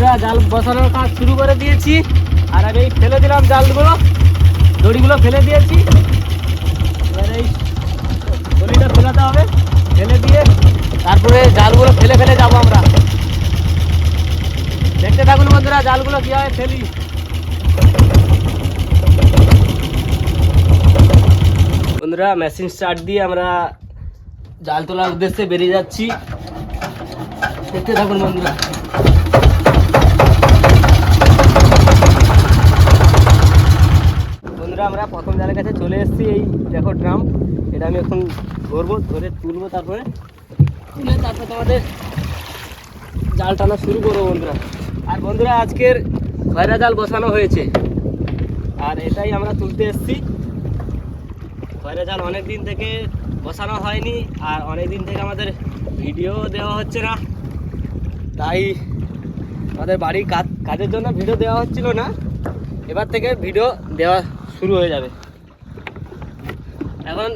বন্ধুরা, জাল বসানোর কাজ শুরু করে দিয়েছি। আর আমি এই ফেলে দিলাম জালগুলো। দড়িগুলো ফেলে দিয়েছি। এবার এই দড়িটা ফেলাতে হবে। ফেলে দিয়ে তারপরে জালগুলো ফেলে ফেলে যাব আমরা। দেখতে থাকুন বন্ধুরা, জালগুলো কীভাবে ফেলি। বন্ধুরা, মেশিন স্টার্ট দিয়ে আমরা জাল তোলার উদ্দেশ্যে বেরিয়ে যাচ্ছি। দেখতে থাকুন বন্ধুরা। বন্ধুরা, আমরা প্রথম জালের কাছে চলে এসেছি এই, দেখো, ড্রাম। এটা আমি এখন ধরবো, ধরে তুলবো তারপরে। তুলে তারপরে তোমাদের জাল টানা শুরু করব বন্ধুরা। আর বন্ধুরা, আজকের খয়রা জাল বসানো হয়েছে। আর এটাই আমরা তুলতে এসেছি। খয়রা জাল অনেক দিন থেকে বসানো হয়নি, আর অনেক দিন থেকে আমাদের ভিডিও দেওয়া হচ্ছে না। তাই আমাদের বাড়ির কাজ, কাজের জন্য ভিডিও দেওয়া হচ্ছিল না। এবার থেকে ভিডিও দেওয়া শুরু হয়ে যাবে। এখন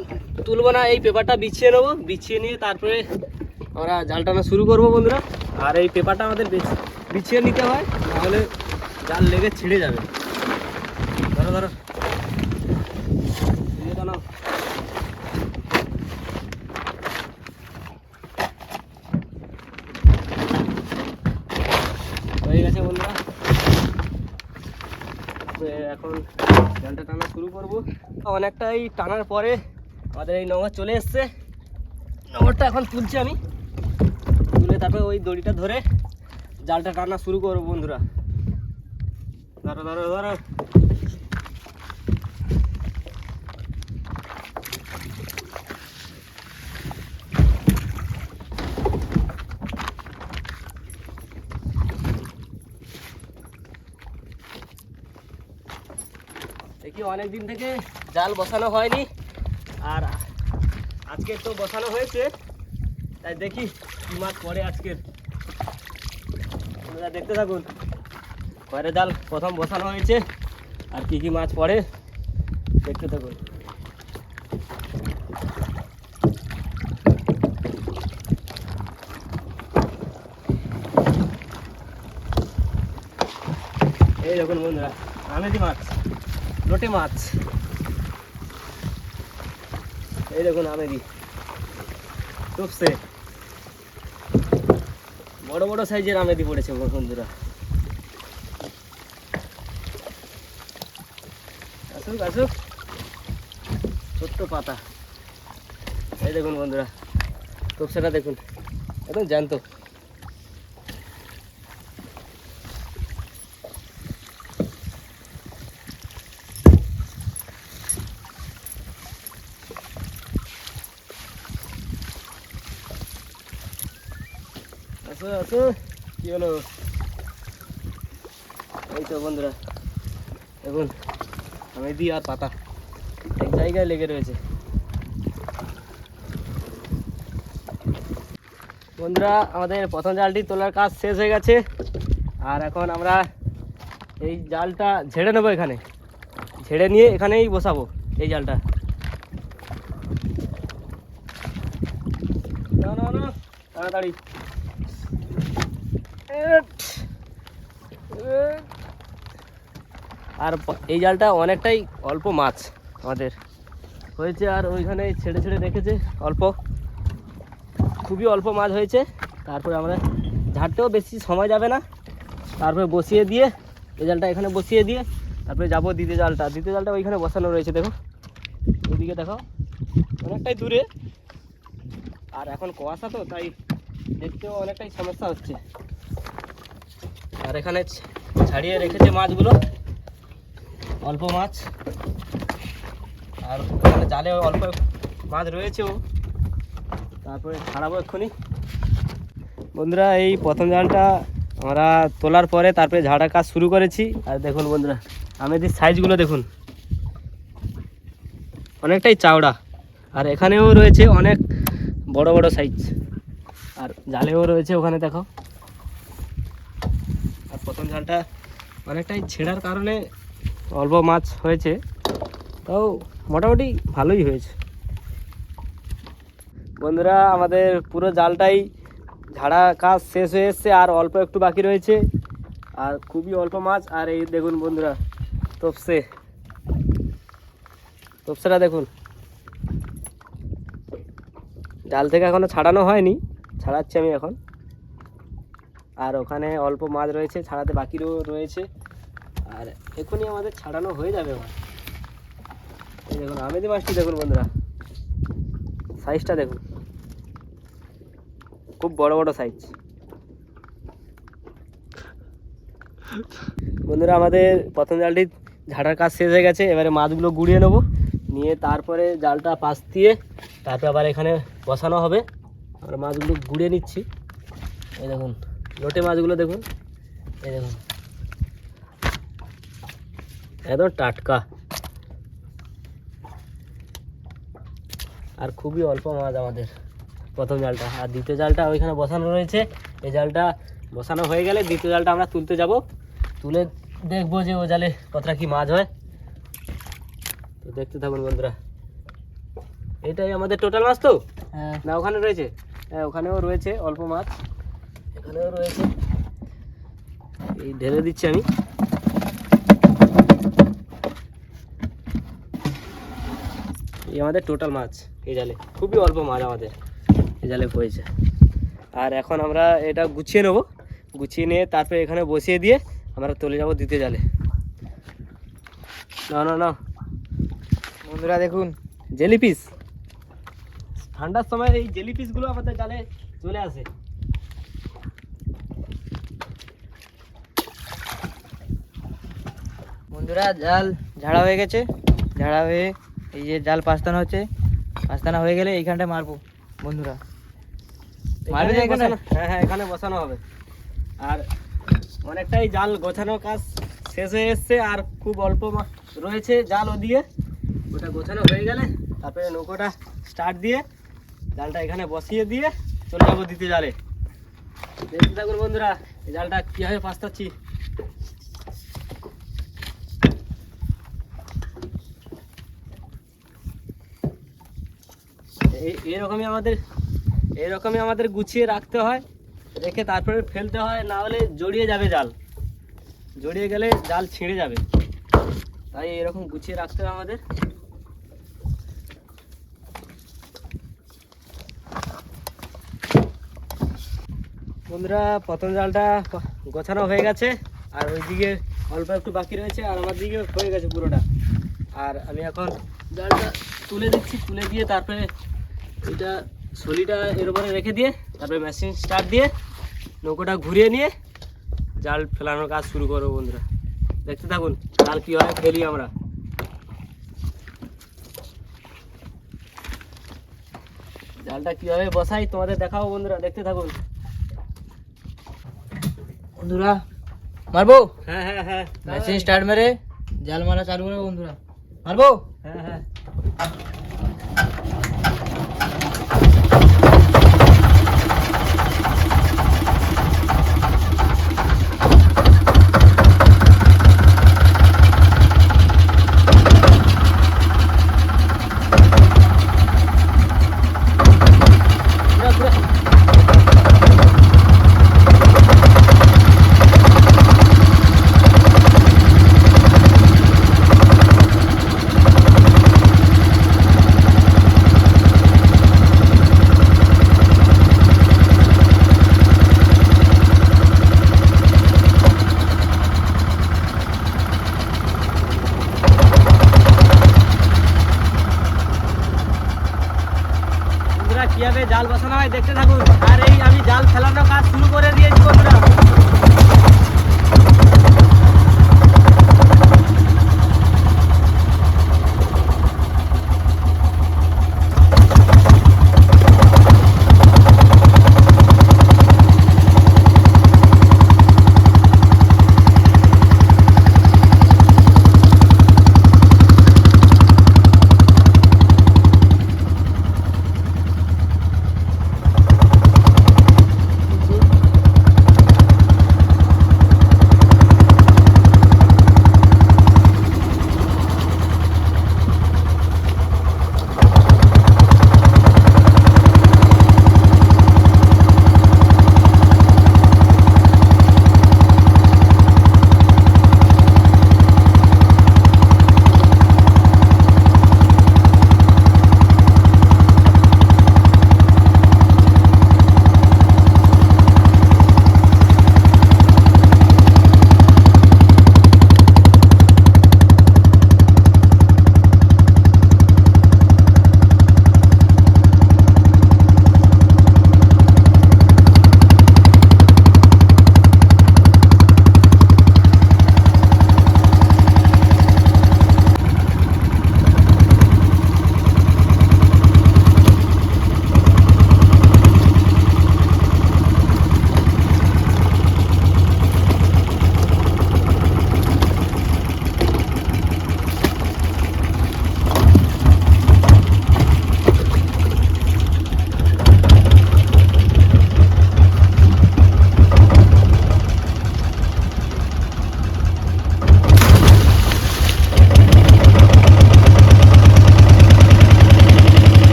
তুলবো না, এই পেপারটা বিছিয়ে নেব। বিছিয়ে নিয়ে তারপরে আমরা জাল টানা শুরু করব বন্ধুরা। আর এই পেপারটা আমাদের বিছিয়ে নিতে হয়, নাহলে জাল লেগে ছিঁড়ে যাবে। ধরো ধরো। হয়ে গেছে বন্ধুরা। এখন জালটা টানা শুরু করব। অনেকটাই টানার পরে আমাদের এই নৌকা চলে এসছে। নৌকাটা এখন তুলছি আমি। তুলে তারপরে ওই দড়িটা ধরে জালটা টানা শুরু করব বন্ধুরা। ধরো ধরো ধরো অনেক দিন থেকে জাল বসানো হয়নি। আর আজকে তো বসানো হয়েছে। তাই দেখি কি মাছ পড়ে আজকের আপনারা দেখতে থাকুন। ঘরে জাল প্রথম বসানো হয়েছে। আর কি কি মাছ পড়ে, দেখতে থাকুন। এই দেখুন বন্ধুরা আমেদি মাছ। লোটে মাছ। এই দেখুন আমেদি টুপসে বড় বড় সাইজের আমেদি পড়েছে বন্ধুরা। আসুক আসুক। ছোট্ট পাতা। এই দেখুন বন্ধুরা টুপসেটা দেখুন। একদম জ্যান্ত। আসো আসো কি হলো? এই তো বন্ধুরা, দেখুন, আমি দিই আর পাতা। এক জায়গায় লেগে রয়েছে। বন্ধুরা, আমাদের প্রথম জালটি তোলার কাজ শেষ হয়ে গেছে। আর এখন আমরা এই জালটা ঝেড়ে নেব এখানে। ঝেড়ে নিয়ে এখানেই বসাবো এই জালটা। তাড়াতাড়ি। আর এই জালটা অনেকটাই অল্প মাছ আমাদের। হয়েছে আর ওইখানে ছেড়ে ছেড়ে রেখেছে অল্প। খুবই অল্প মাছ হয়েছে। তারপরে আমরা ঝাড়তেও বেশি সময় যাবে না। তারপরে বসিয়ে দিয়ে, এই জালটা এখানে বসিয়ে দিয়ে, তারপরে যাব দ্বিতীয় জালটা। দ্বিতীয় জালটা ওইখানে বসানো রয়েছে, দেখো। ওইদিকে দেখো অনেকটাই দূরে। আর এখন কুয়াশা তো, তাই দেখতেও অনেকটাই সমস্যা হচ্ছে। আর এখানে ছাড়িয়ে রেখেছে মাছগুলো, অল্প মাছ। আর ওখানে জালে অল্প মাছ রয়েছেও। তারপরে ছাড়াবো এক্ষুনি। বন্ধুরা, এই প্রথম জালটা আমরা তোলার পরে তারপরে ঝাড়া কাজ শুরু করেছি। আর দেখুন বন্ধুরা আমেদের সাইজগুলো দেখুন, অনেকটাই চাওড়া। আর এখানেও রয়েছে অনেক বড় বড় সাইজ আর জালেও রয়েছে ওখানে, দেখো। প্রথম জালটা অনেকটাই ছেঁড়ার কারণে অল্প মাছ হয়েছে। তাও মোটামুটি ভালোই হয়েছে। বন্ধুরা, আমাদের পুরো জালটাই ঝাড়া কাজ শেষ হয়ে এসছে আর অল্প একটু বাকি রয়েছে। আর খুবই অল্প মাছ। আর এই দেখুন বন্ধুরা, তপসে। তপসেটা দেখুন। জাল থেকে এখনও ছাড়ানো হয়নি, ছাড়াচ্ছি আমি এখন। আর ওখানে অল্প মাছ রয়েছে, ছাড়াতে বাকিরও রয়েছে। আর এখনই আমাদের ছাড়ানো হয়ে যাবে মাছ এই দেখুন আমেদি মাছটি দেখুন বন্ধুরা সাইজটা দেখুন। খুব বড় বড় সাইজ বন্ধুরা, আমাদের প্রথম জালটি ঝাড়ার কাজ শেষ হয়ে গেছে, এবারে মাছগুলো গুড়িয়ে নেব। নিয়ে তারপরে জালটা পাশ দিয়ে তারপরে আবার এখানে বসানো হবে। আমরা মাছগুলো গুড়িয়ে নিচ্ছি। এই দেখুন লোটে মাছগুলো দেখুন। এই দেখুন। একদম টাটকা। আর খুবই অল্প মাছ আমাদের প্রথম জালটা। আর দ্বিতীয় জালটা ওইখানে বসানো রয়েছে। এই জালটা বসানো হয়ে গেলে দ্বিতীয় জালটা আমরা তুলতে যাব। তুলে দেখব যে ও জালে কতটা কি মাছ হয়। তো দেখতে থাকুন বন্ধুরা। এটাই আমাদের টোটাল মাছ তো? হ্যাঁ। না ওখানে রয়েছে? হ্যাঁ ওখানেও রয়েছে অল্প মাছ। এখানেও রয়েছে। এই ঢেলে দিচ্ছি আমি। এই আমাদের টোটাল মাছ এই জালে। খুবই অল্প মাছ আমাদের এই জালে হয়েছে। আর এখন আমরা এটা গুছিয়ে নেব। গুছিয়ে নিয়ে তারপরে এখানে বসিয়ে দিয়ে আমরা চলে যাব দ্বিতীয় জালে। না না না বন্ধুরা দেখুন। জেলি পিস ঠান্ডার সময় এই জেলি পিসগুলো আমাদের জালে চলে আসে। বন্ধুরা জাল ঝাড়া হয়ে গেছে। ঝাড়া হয়ে এই যে জাল পাস্তানো হচ্ছে। পাস্তানা হয়ে গেলে এইখানটায় মারবো বন্ধুরা। মারবে এখানে? হ্যাঁ হ্যাঁ এখানে বসানো হবে। আর অনেকটাই জাল গোছানোর কাজ শেষ হয়ে এসছে আর খুব অল্প রয়েছে জাল ওদিকে। ওটা গোছানো হয়ে গেলে তারপরে নৌকোটা স্টার্ট দিয়ে জালটা এখানে বসিয়ে দিয়ে চলে যাব দ্বিতীয় জালে। দেখতে থাকুন বন্ধুরা এই জালটা কীভাবে পাস্তাচ্ছি। এরকমই আমাদের এরকমই আমাদের গুছিয়ে রাখতে হয়, রেখে তারপরে ফেলতে হয়, না হলে জড়িয়ে যাবে জাল। জড়িয়ে গেলে জাল ছিঁড়ে যাবে। তাই এরকম গুছিয়ে রাখতে হবে আমাদের। বন্ধুরা, প্রথম জালটা গোছানো হয়ে গেছে, আর ওইদিকে অল্প একটু বাকি রয়েছে, আর আমার দিকে হয়ে গেছে পুরোটা। আর আমি এখন জালটা তুলে দিচ্ছি, তুলে দিয়ে তারপরে এটা সলিটা এর উপরে রেখে দিয়ে তারপরে মেশিন স্টার্ট দিয়ে নৌকোটা ঘুরিয়ে নিয়ে জাল ফেলানোর কাজ শুরু করব বন্ধুরা। দেখতে থাকুন জাল কীভাবে ফেলি আমরা। জালটা কীভাবে বসাই তোমাদের দেখাবো বন্ধুরা দেখতে থাকুন। বন্ধুরা মারবো? হ্যাঁ হ্যাঁ হ্যাঁ। মেশিন স্টার্ট মেরে জাল মারা চালু করব বন্ধুরা। মারবো? হ্যাঁ হ্যাঁ।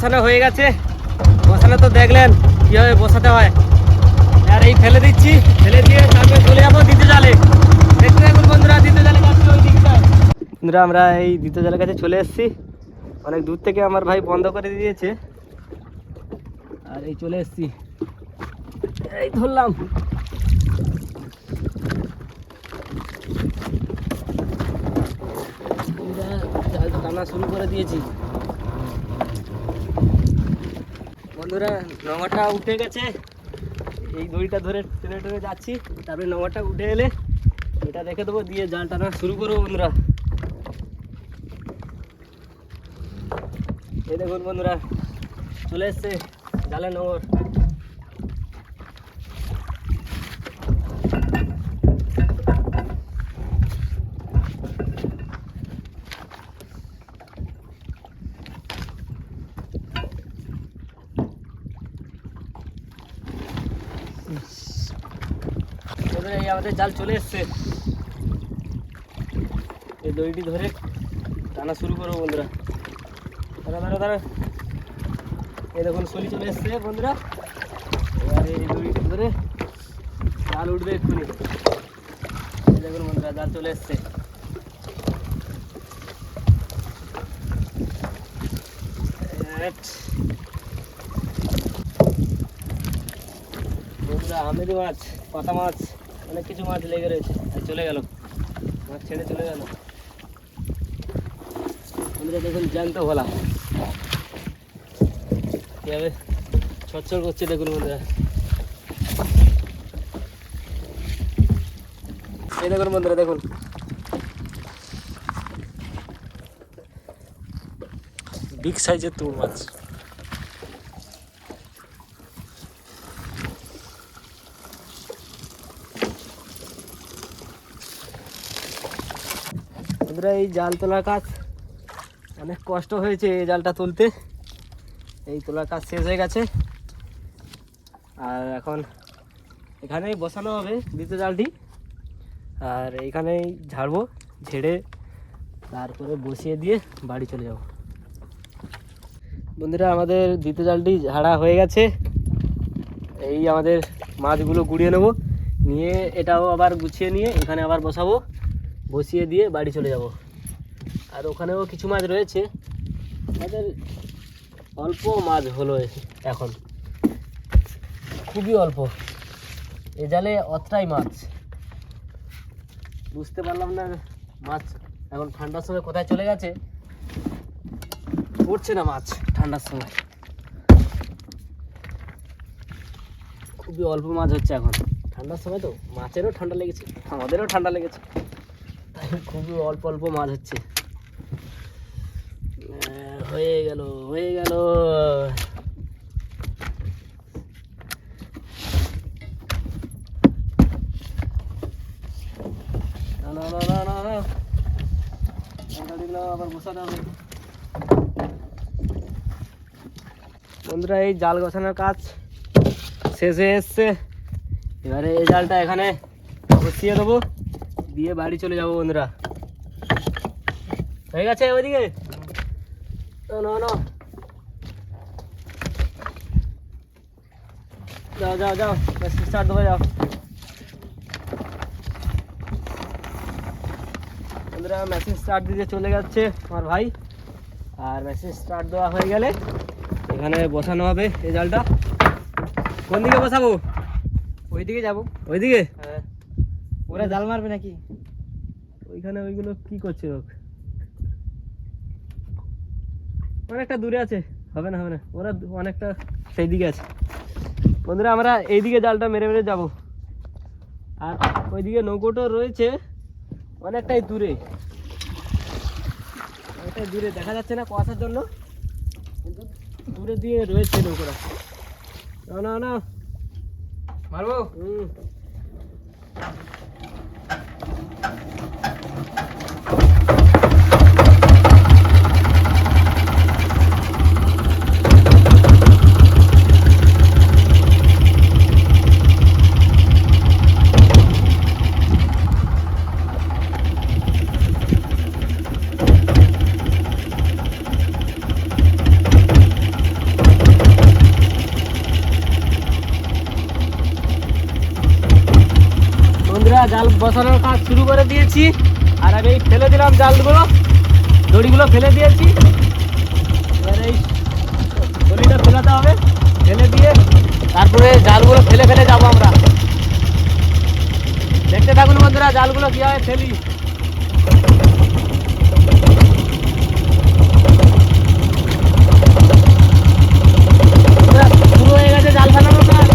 বসানো হয়ে গেছে। বসানো তো দেখলেন, কীভাবে বসাতে হয়। আর এই ফেলে দিচ্ছি, ফেলে দিয়ে তারপরে চলে যাব দ্বিতীয় জালে। দেখতে থাকুন বন্ধুরা, দ্বিতীয় জালে ওই দিকটায় বন্ধুরা, আমরা এই দ্বিতীয় জালের কাছে চলে এসেছি। অনেক দূর থেকে আমার ভাই বন্ধ করে দিয়েছে। আর এই চলে এসেছি। এই ধরলাম। টানা শুরু করে দিয়েছি। বন্ধুরা, নোংরাটা উঠে গেছে। এই দড়িটা ধরে টেনে টেনে যাচ্ছি। তারপরে নোংরাটা উঠে এলে এটা রেখে দেবো, দিয়ে জাল টানা শুরু করব বন্ধুরা। এই দেখুন বন্ধুরা, চলে এসছে জালে নোংর। বন্ধুরা এই আমাদের জাল চলে এসছে। এই দড়িটি ধরে টানা শুরু করব বন্ধুরা। দাঁড়া দাঁড়া দাঁড়া। এই দেখুন চলে এসছে বন্ধুরা। এবার এই দড়িটি ধরে জাল উঠবে এক্ষুনি। দেখুন বন্ধুরা, জাল চলে এসছে। আমেরি মাছ, পাতা মাছ। অনেক কিছু মাছ লেগে রয়েছে। আর চলে গেল। মাছ ছেড়ে চলে গেল। বন্ধুরা দেখুন জ্যান্ত ভোলা। কীভাবে ছচ্ছর করছে দেখুন বন্ধুরা। এই দেখুন বন্ধুরা, দেখুন। বিগ সাইজের তুর মাছ। বন্ধুরা, এই জাল তোলার কাজ অনেক কষ্ট হয়েছে এই জালটা তুলতে। এই তোলার কাজ শেষ হয়ে গেছে। আর এখন এখানেই বসানো হবে দ্বিতীয় জালটি। আর এইখানেই ঝাড়বো, ঝেড়ে তারপরে বসিয়ে দিয়ে বাড়ি চলে যাব। বন্ধুরা, আমাদের দ্বিতীয় জালটি ঝাড়া হয়ে গেছে। এই আমাদের মাছগুলো গুড়িয়ে নেব। নিয়ে এটাও আবার গুছিয়ে নিয়ে এখানে আবার বসাবো। বসিয়ে দিয়ে বাড়ি চলে যাব। আর ওখানেও কিছু মাছ রয়েছে। আমাদের অল্প মাছ হলো এখন। খুবই অল্প। এ জালে অতটাই মাছ। বুঝতে পারলাম না মাছ এখন ঠান্ডার সময় কোথায় চলে গেছে। পড়ছে না মাছ ঠান্ডার সময়। খুবই অল্প মাছ হচ্ছে এখন। ঠান্ডার সময় তো মাছেরও ঠান্ডা লেগেছে, আমাদেরও ঠান্ডা লেগেছে। খুবই অল্প অল্প মাছ হচ্ছে। হয়ে গেল হয়ে গেল। বন্ধুরা, এই জাল গোছানোর কাজ শেষ এসছে। এবারে এই জালটা এখানে বসিয়ে দেবো। দিয়ে বাড়ি চলে যাব বন্ধুরা। হয়ে গেছে ওইদিকে? না না যাও যাও যাও। স্টার্ট দেবো যাও। বন্ধুরা মেশিন স্টার্ট দিতে চলে যাচ্ছে আমার ভাই। আর মেশিন স্টার্ট দেওয়া হয়ে গেলে এখানে বসানো হবে এই জালটা কোন দিকে বসাবো? ওইদিকে যাব। ওইদিকে? হ্যাঁ। ওরা জাল মারবে নাকি? ওইখানে ওইগুলো কি করছে লোক অনেকটা দূরে আছে হবে না হবে না। ওরা অনেকটা সেই দিকে আছে। বন্ধুরা আমরা এইদিকে জালটা মেরে মেরে যাব। আর ওইদিকে নৌকোটা রয়েছে অনেকটাই দূরে। অনেকটাই দূরে দেখা যাচ্ছে না কুয়াশার জন্য। কিন্তু দূরে দিয়ে রয়েছে নৌকোটা। না না না মারবো? হুম। জালগুলো, দড়িগুলো ফেলে দিয়েছি। এবার এই দড়িটা ফেলাতে হবে, ফেলে দিয়ে তারপরে জালগুলো ফেলে ফেলে যাব আমরা। দেখতে থাকুন বন্ধুরা, জালগুলো কীভাবে ফেলি বন্ধুরা, শুরু হয়ে গেছে জাল ফেলানোর কাজ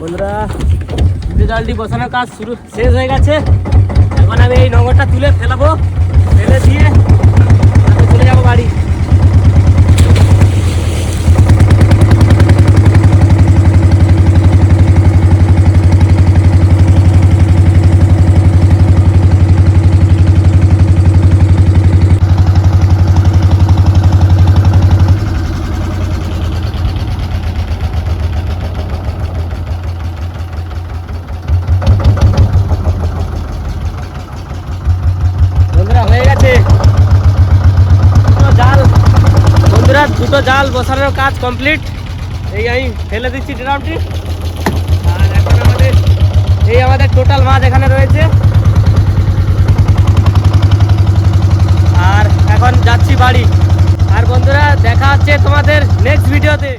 বন্ধুরা জালটি বসানোর কাজ শুরু শেষ হয়ে গেছে। এখন আমি এই নগরটা তুলে ফেলাবো। ফেলে দিয়ে তারপর চলে যাব বাড়ি বন্ধুরা হয়ে গেছে দুটো জাল বন্ধুরা দুটো কাজ কমপ্লিট এই আমি ফেলে দিচ্ছি ড্রামটি। আর এখন আমাদের এই আমাদের টোটাল মাছ এখানে রয়েছে। আর এখন যাচ্ছি বাড়ি। আর বন্ধুরা, দেখা হচ্ছে তোমাদের নেক্সট ভিডিওতে